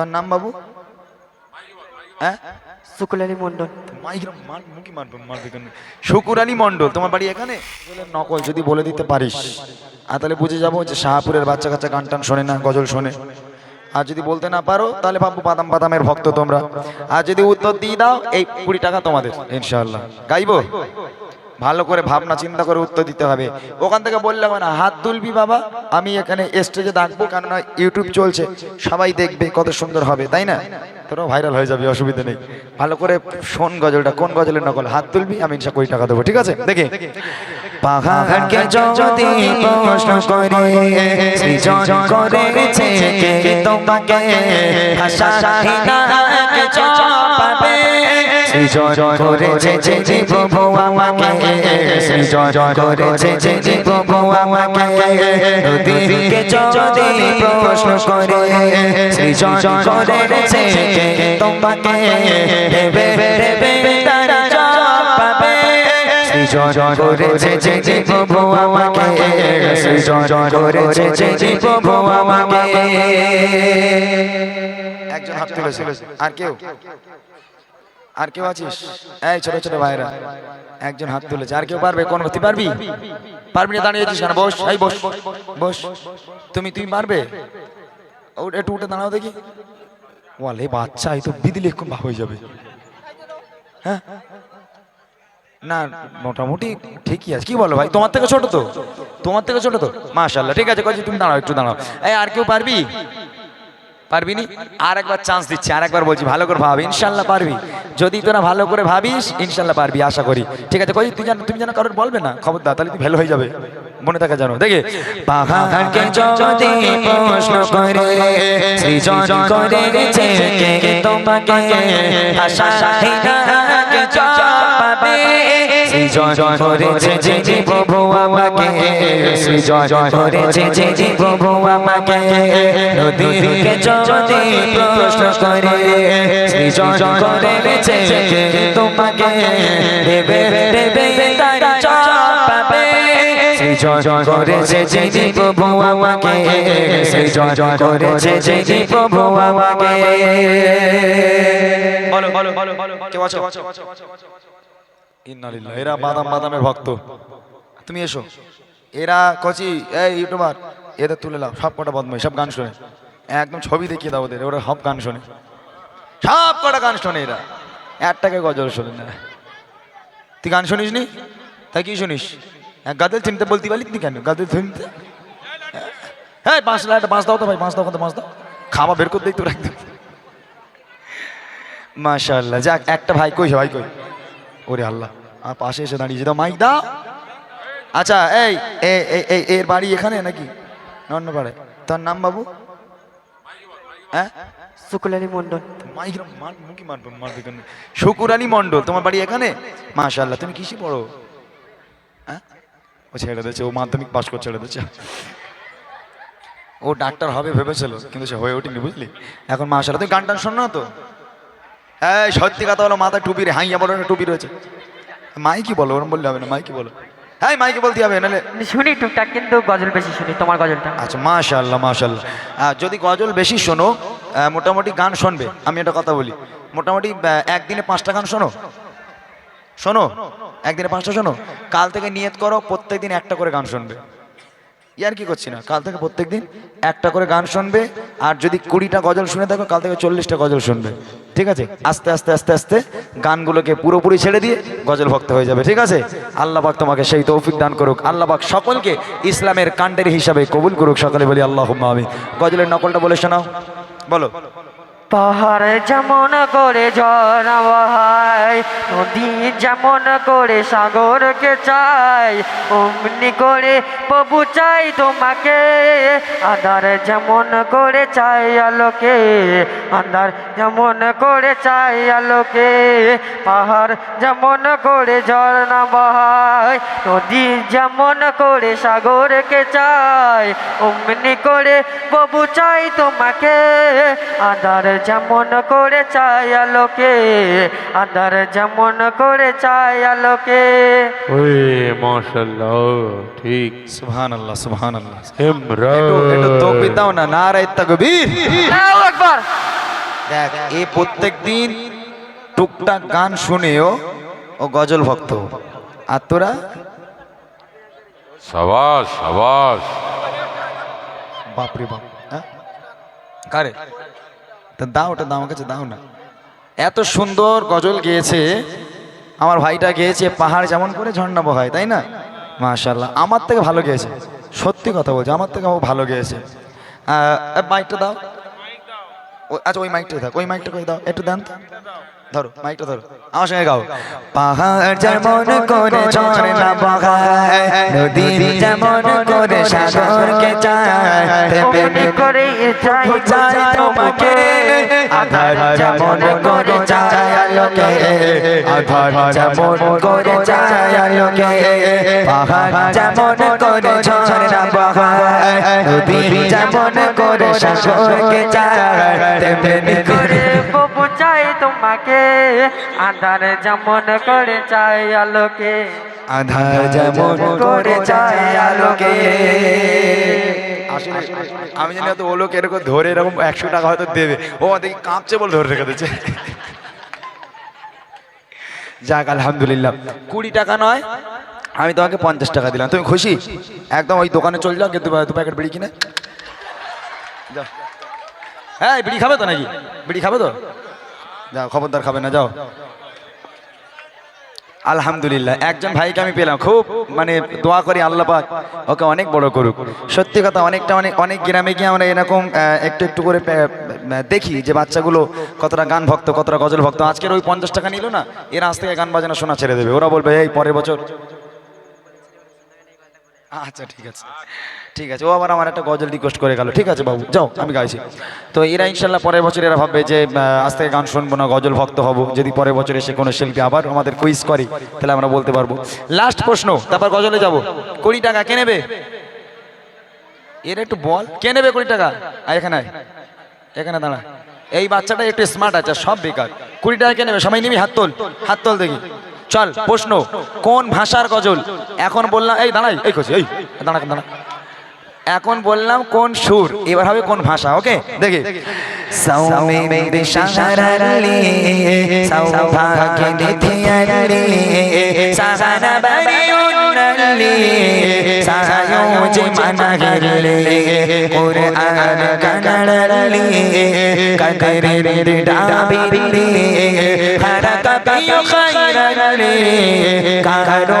তোর নাম বাবু? হ্যাঁ? আলী মন্ডল মাইগ্রাম মার মুখি মারবে? মারবে কেন? শুকুর আলী মণ্ডল তোমার বাড়ি এখানে? নকল যদি বলে দিতে পারিস। আর তাহলে বুঝে যাব যে শাহপুরের বাচ্চা কাচ্চা গান টান শোনে না গজল শোনে। আর যদি বলতে না পারো তাহলে ভাববো বাদাম বাদামের ভক্ত তোমরা। আর যদি উত্তর দিয়ে দাও এই কুড়ি টাকা তোমাদের ইনশাল্লাহ গাইবো? ভালো করে ভাবনা চিন্তা করে উত্তর দিতে হবে। ওখান থেকে বললে হবে না হাত তুলবি বাবা আমি এখানে স্টেজে ডাকবো কেননা ইউটিউব চলছে। সবাই দেখবে কত সুন্দর হবে তাই না? তোরাও ভাইরাল হয়ে যাবে অসুবিধা নেই। ভালো করে শোন গজলটা কোন গজলের নকল? হাত তুলবি আমি ইনশা কোটি টাকা দেবো ঠিক আছে? দেখে। পাহাড়কে যদি প্রশ্ন করে সৃজন করেছে কে তোমাকে? ভাষা হিনাকে চাপাবে সৃজন করেছে যে প্রভু আমাকে সৃজন করেছে যে আর কেউ? আর কেউ আছিস? এই ছোট ছোট ভাইরা একজন হাত তুলেছে। আর কেউ পারবে? কোন তুই পারবি? পারবি না দাঁড়িয়েছিস কেন বস এই বস বস তুমি তুমি পারবে? ও একটু উঠে দাঁড়াও দেখি। ওয়ালে বাচ্চা এই তো বিদিলে খুব ভাব হয়ে যাবে। হ্যাঁ? না মোটামুটি ঠিকই আছে। কি বলো ভাই তোমার থেকে ছোট তো? তোমার থেকে ছোট তো? মাশাল্লাহ ঠিক আছে কয়েছি তুমি দাঁড়াও একটু দাঁড়াও। এই আর কেউ পারবি? পারবি নি আর একবার চান্স দিচ্ছি আর একবার বলছি, ভালো করে ভাব, ইনশাল্লাহ পারবি। যদি তোরা ভালো করে ভাবিস, ইনশাল্লাহ পারবি, আশা করি। ঠিক আছে, কই, তুই জানো তুমি জানো কারোর বলবে না? খবর দা তাহলে তুই ভালো হয়ে যাবে। মনে থাকা জানো দেখে পাহাড়কে যদি প্রশ্ন করে, সৃজন করেছে কে তোমাকে? আশা হিনাকে চাপাবে সৃজন করেছে যে যে প্রভু আমাকে সৃজন করেছে যে যে প্রভু আমাকে। নদীকে যদি প্রশ্ন করে সৃজন করেছে তোমাকে। দেবে দেবে তারা চাপাবে সৃজন করেছে যে যে প্রভু আমাকে এরা বাদাম বাদামের ভক্ত। তুমি এসো। এরা কচি এই ইউটিউবার এদের তুলে নাও সব কটা বদমাই সব গান শোনে। একদম ছবি দেখিয়ে দাও ওদের ওরা সব গান শোনে। সব কটা গান শোনে এরা। একটাকে গজল শোনে না। তুই গান শুনিস নি? তাই কি শুনিস? হ্যাঁ, গাদের চিনতে বলতে পারলি তুই কেন? গাদের চিনতে? হ্যাঁ বাঁশ লাইট বাঁশ দাও তো ভাই বাঁশ দাও কত বাঁশ দাও? খাওয়া বের করে দিই তোর একদম। মাশাল্লাহ যাক একটা ভাই কই ভাই কই? ওরে আল্লাহ। আর পাশে এসে দাঁড়িয়েছে দাও মাইক দাও। আচ্ছা এই এ- এ- এ- এর বাড়ি এখানে নাকি? না অন্য পাড়ে নাম বাবু? হ্যাঁ? শুকুল আলী মন্ডল মাইক মার মুখি মারবে মারবে কেন? শুকুর আলী মণ্ডল তোমার বাড়ি এখানে? মাশাল্লাহ তুমি কিসে পড়ো? হ্যাঁ? ও ছেড়ে দিয়েছে ও মাধ্যমিক পাস করে ছেড়ে দিয়েছে। ও ডাক্তার হবে ভেবেছিল কিন্তু সে হয়ে ওঠেনি বুঝলি? এখন মাশাল্লাহ তুমি গান টান শোনো না তো। হ্যাঁ সত্যি কথা বলো মাথায় টুপি রে হাইয়া বলো টুপি রয়েছে। মাইকি বলো ওরম বললে হবে না মাইকি বলো। হ্যাঁ মাইকে বলতে হবে নাহলে শুনি টুকটাক কিন্তু গজল বেশি শুনি তোমার গজলটা। আচ্ছা মাশাল্লাহ মাশাল্লাহ আহ, যদি গজল বেশি শোনো মোটামুটি গান শুনবে আমি একটা কথা বলি। মোটামুটি একদিনে পাঁচটা গান শোনো? শোনো? একদিনে পাঁচটা শোনো? কাল থেকে নিয়ত করো প্রত্যেকদিন একটা করে গান শুনবে। ইয়ার কি করছি না? কাল থেকে প্রত্যেক দিন একটা করে গান শুনবে, আর যদি কুড়িটা গজল শুনে থাকো, কাল থেকে চল্লিশটা গজল শুনবে। ঠিক আছে? আস্তে আস্তে আস্তে আস্তে গানগুলোকে পুরোপুরি ছেড়ে দিয়ে গজল ভক্ত হয়ে যাবে। ঠিক আছে? আল্লাহ পাক তোমাকে সেই তৌফিক দান করুক। আল্লাহ পাক সকলকে ইসলামের কাণ্ডের হিসাবে কবুল করুক। সকলে বলি আল্লাহ আমি গজলের নকলটা বলে শোনাও। বলো। পাহাড় যেমন করে বহায় নদী যেমন করে সাগরকে চাই অমনি করে প্রভু চাই তোমাকে। আধার যেমন করে চাই আলোকে, আধার যেমন করে চাই আলোকে, পাহাড় যেমন করে ঝর্ণা নদী যেমন করে সাগরকে চাই অমনি করে প্রভু চাই তোমাকে। আধার যেমন করে চাই আলোকে আধার যেমন করে চাই আলোকে। ওই মাশাল্লাহ ঠিক। সুবহান আল্লাহ সুবহান আল্লাহ ইমরান একটু একটু তকবির দাও না নারায় তাকবীর। আল্লাহু আকবার। দেখ এ প্রত্যেক দিন টুকটাক গান শুনেও ও গজল ভক্ত। আর তোরা? সাবাস সাবাস। বাপরে বাপ হ্যাঁ? কারে? তা দাও, ওটা দাও আমার কাছে দাও না। এত সুন্দর গজল গেয়েছে, আমার ভাইটা গেয়েছে, পাহাড় যেমন করে ঝর্ণা বহায় তাই না? মাশাল্লাহ আমার থেকে ভালো গেয়েছে, সত্যি কথা বলছে, আমার থেকে ভালো গেয়েছে। মাইকটা দাও। আচ্ছা ওই মাইকটা থাক, ওই মাইকটা করে দাও, একটু দেন তো। ধরো, মাইকটা ধরো। আমার সঙ্গে গাও। পাহাড় যেমন করে ঝর্ণা বহায়, নদী যেমন করে সাগরকে চায় অমনি করে চাই চাই তোমাকে। আধার যেমন করে চায় আলোকে, আধার যেমন করে চায় আলোকে। পাহাড় যেমন করে ঝর্ণা বহায়, নদী যেমন করে সাগরকে চায়, তেমনি করে প্রভু চাই তোমাকে। আধার যেমন করে চাই আলোকে। আধার যেমন করে চাই আলোকে। আমি জানি হয়তো ও লোক এরকম ধরে এরকম একশো টাকা হয়তো দেবে। ও দেখি কাঁপছে বলে ধরে রেখে দিচ্ছে যাক আলহামদুলিল্লাহ। কুড়ি টাকা নয় আমি তোমাকে পঞ্চাশ টাকা দিলাম। তুমি খুশি? একদম ওই দোকানে চলে যাও কিন্তু দু প্যাকেট বিড়ি কিনে। যাও। হ্যাঁ বিড়ি খাবে তো নাকি? বিড়ি খাবে তো? যাও, খবরদার খাবে না, যাও। আলহামদুলিল্লাহ, একজন ভাইকে আমি পেলাম। খুব মানে দোয়া করি আল্লাহ পাক, ওকে অনেক বড় করুক। সত্যি কথা, অনেকটা, অনেক অনেক গ্রামে গিয়ে আমরা এরকম একটু একটু করে দেখি যে বাচ্চাগুলো কতটা গান ভক্ত, কতটা গজল ভক্ত। আজকের ওই পঞ্চাশ টাকা নিল না, এরা আজ থেকে গান বাজানো শোনা ছেড়ে দেবে। ওরা বলবে, এই, পরের বছর। আচ্ছা ঠিক আছে। ঠিক আছে, ও আবার আমার একটা গজল রিকোয়েস্ট করে গেল। ঠিক আছে বাবু, যাও, আমি গাইছি। তো এরা ইনশাল্লাহ পরের বছর এরা ভাববে যে আজ থেকে গান শুনব না, গজল ভক্ত হব। যদি পরের বছর এসে কোনো শিল্পী আবার আমাদের কুইজ করে, তাহলে আমরা বলতে পারব। লাস্ট প্রশ্ন, তারপর গজলে যাব। কুড়ি টাকা কে নেবে? এর একটু বল, কে নেবে কুড়ি টাকা? এখানে। এখানে দাঁড়া। এই বাচ্চাটা একটু স্মার্ট আছে, সব বেকার। কুড়ি টাকা কে নেবে? সবাই নিবি, হাত তোল হাত তোল দেখি। চল, প্রশ্ন, কোন ভাষার গজল? এখন বললাম, এই দাঁড়াই, এই করছি, এই, দাঁড়া দাঁড়া। এখন বললাম কোন সুর? এবার হবে কোন ভাষা ওকে? দেখি। সৌমিদ শাহরালি সৌভাগ্য নিধিয়ালি সাহানা বারিউন্নালি সায়োজ মানাগলি কুরআন কানাড়লি কদরের ডাবিলি হারাকাবিয় খায়রালি কারও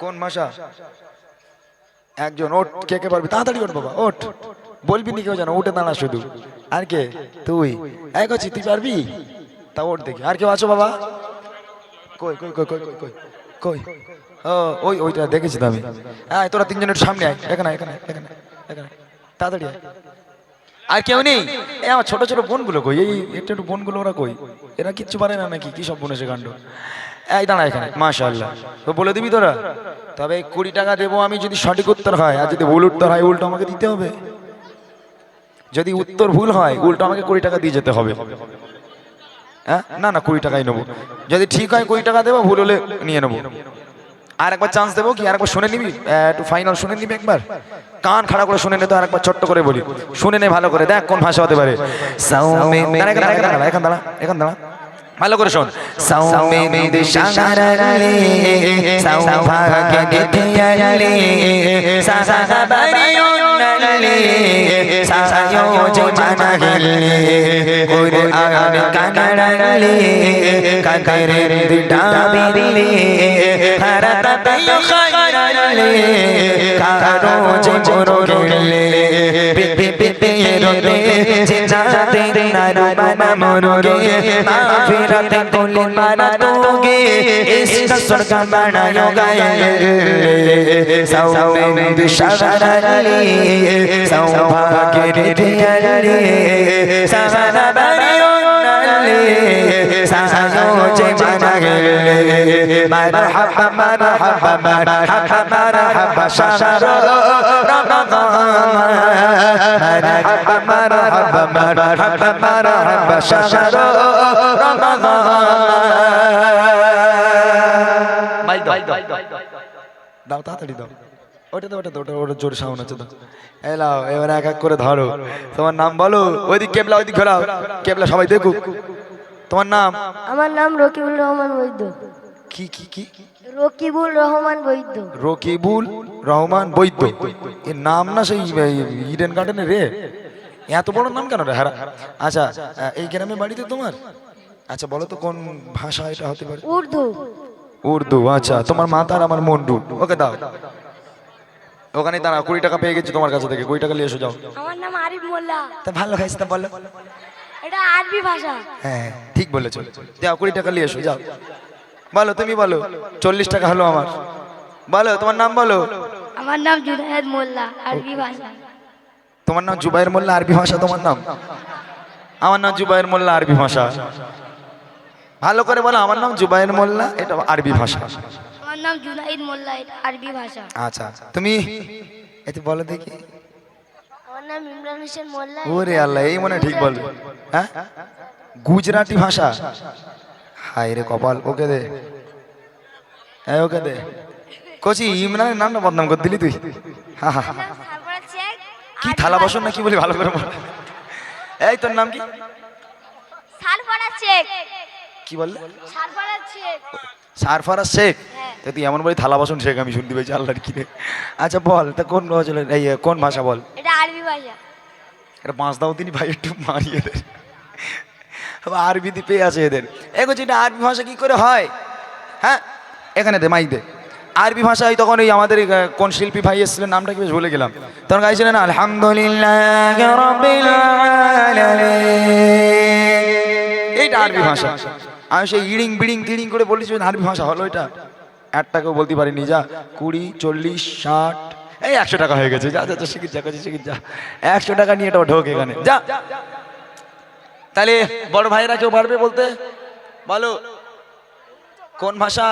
কোন ভাষা একজন ওট কে কে পারবি তাড়াতাড়ি ওঠ বাবা ওঠ বলবি নি কেউ জানো উঠে দাঁড়া শুধু আর কে তুই এক তুই পারবি? তা ওঠ দেখি। আর কেউ আছো, বাবা? কই কই কই কই কই কই? কই ও, ওই, ওইটা দেখেছি তো আমি। হ্যাঁ তোরা তিনজনের সামনে আয়। এখানে এখানে এখানে এখানে তাড়াতাড়ি। আর কেউ নেই? এ, আমার ছোট ছোট বোনগুলো কই? এই, একটু একটু বোনগুলো ওরা কই? এরা কিচ্ছু পারে না নাকি? কি সব বোন এসে কাণ্ড? এই, দাঁড়া এখানে। মাশাআল্লাহ। তো বলে দিবি তোরা? তবে কুড়ি টাকা দেবো আমি যদি সঠিক উত্তর হয়, আর যদি ভুল উত্তর হয়, উল্টো আমাকে দিতে হবে। যদি উত্তর ভুল হয়, উল্টো আমাকে কুড়ি টাকা দিয়ে যেতে হবে। হ্যাঁ না না কুড়ি টাকাই নেব যদি ঠিক হয় কুড়ি টাকা দেবো ভুল হলে নিয়ে নেব আর একবার চান্স দেবো কি আর একবার শুনে নিবি একটু ফাইনাল শুনে নিবি একবার কান খাড়া করে শুনে নে তো আর একবার ছোট্ট করে বলি শুনে নে ভালো করে দেখ কোন ভাষা হতে পারে এখানে দাঁড়া, এখানে দাঁড়া ভালো করে শোন সৌভাগ্য সাহা বারিউন্নালি সায়োজ মানাগলি কুরআন কানাড়লি কাকরের ডাবিলি হারাতাতে খায়রালি কারও যে মুরগিলে পিপি পিপি রোদে ডুবানা মনোগে মাফিরাত কোলে মানা তোগে ইসকা স্বর্গ বানায়ো গায়ে। সৌমে বিশারালি সৌভাগ্যের দিয়ারে সাহারা বানা দাও তাড়াতাড়ি দাও ওটা তো ওটা ওটা ওটা জোর সাউন্ড আছে এলাও এবার এক এক করে ধরো তোমার নাম বলো ওইদিক কেবলা ওইদিক ঘোরাও কেবলা সবাই দেখুক তোমার নাম আমার নাম রকিবুল রহমান বৈদ্য। কি কি কি? রকিবুল রহমান বৈদ্য। রকিবুল রহমান বৈদ্য। এর নাম না সেই ইডেন গার্ডেনের রে? এত বড় নাম কেন রে হারা? আচ্ছা এই গ্রামে বাড়িতে তোমার? আচ্ছা বলো তো কোন ভাষা এটা হতে পারে? উর্দু। উর্দু আচ্ছা তোমার মাতার আমার মন্ডু। ওকে দাও। ওখানে দাঁড়া কুড়ি টাকা পেয়ে গেছি তোমার কাছে থেকে। কুড়ি টাকা নিয়ে এসো যাও। আমার নাম আরিফ মোল্লা। তা ভালো খাইছে তা বলো। এটা আরবি ভাষা। হ্যাঁ ঠিক বলেছ। যাও কুড়ি টাকা নিয়ে এসো যাও। বলো তুমি বলো। চল্লিশ টাকা হলো আমার। বলো তোমার নাম বলো। আমার নাম জুনায়েদ মোল্লা আরবি ভাষা। তোমার নাম জুবাইর মোল্লা আরবি ভাষা তোমার নাম? আমার নাম জুবাইর মোল্লা আরবি ভাষা। ভালো করে বলো আমার নাম জুবাইর মোল্লা এটা আরবি ভাষা। আমার নাম জুনাইদ মোল্লা এটা আরবি ভাষা। আচ্ছা তুমি এতে বলো দেখি। আমার নাম ইমরান হোসেন মোল্লা ওরে আল্লাহ এই মনে হয় ঠিক বলবে। হ্যাঁ? গুজরাটি ভাষা? হায় রে কপাল ওকে দে। এই ওকে দে। কচি ইমরানের নামটা বদনাম করে দিলি তুই। কি থালা বাসন না কি বলি ভালো করে বল? এই তোর নাম কি? কি বললে? সালফারা শেখ। শেখ? তা তুই এমন বলি থালা বাসন শেখ আমি শুনতে পেয়েছি আল্লাহর কি রে আচ্ছা বল তা কোন গজলের এই কোন ভাষা বল? এটা আরবি ভাষা। এটা পাঁচ দাও তিনি ভাই একটু মারি এদের আবার আরবি দ্বীপে আছে এদের। এগো যেটা আরবি ভাষা কি করে হয়? হ্যাঁ? এখানে দে, মাইক দে। আরবি ভাষায় তখন ওই আমাদের কোন শিল্পী ভাই এসেছিলেন, নামটা কি বেশ ভুলে গেলাম। তখন গাইছিলেন, আলহামদুলিল্লাহ। এইটা আরবি ভাষা। আমি সেই ইড়িং বিড়িং তিড়িং করে বলেছি আরবি ভাষা হলো এটা? একটাকেও বলতে পারিনি, যা, কুড়ি, চল্লিশ, ষাট। এই একশো টাকা হয়ে গেছে, যা যা যা, শিখির যা কাছে শিখির যা। একশো টাকা নিয়ে এটা ঢোক এখানে। যা। তাহলে বড় ভাইরা কেউ পারবে বলতে? বলো কোন ভাষা?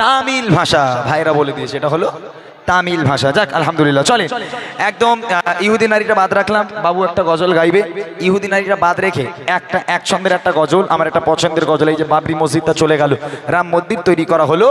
তামিল ভাষা ভাইরা বলে দিয়েছে এটা হলো তামিল ভাষা। যাক আলহামদুলিল্লাহ চলে একদম ইহুদি নারীটা বাদ রাখলাম। বাবু একটা গজল গাইবে। ইহুদি নারীটা বাদ রেখে একটা এক ছন্দের একটা গজল আমার একটা পছন্দের গজল এই যে বাবরি মসজিদটা চলে গেল। রাম মন্দির তৈরি করা হলো।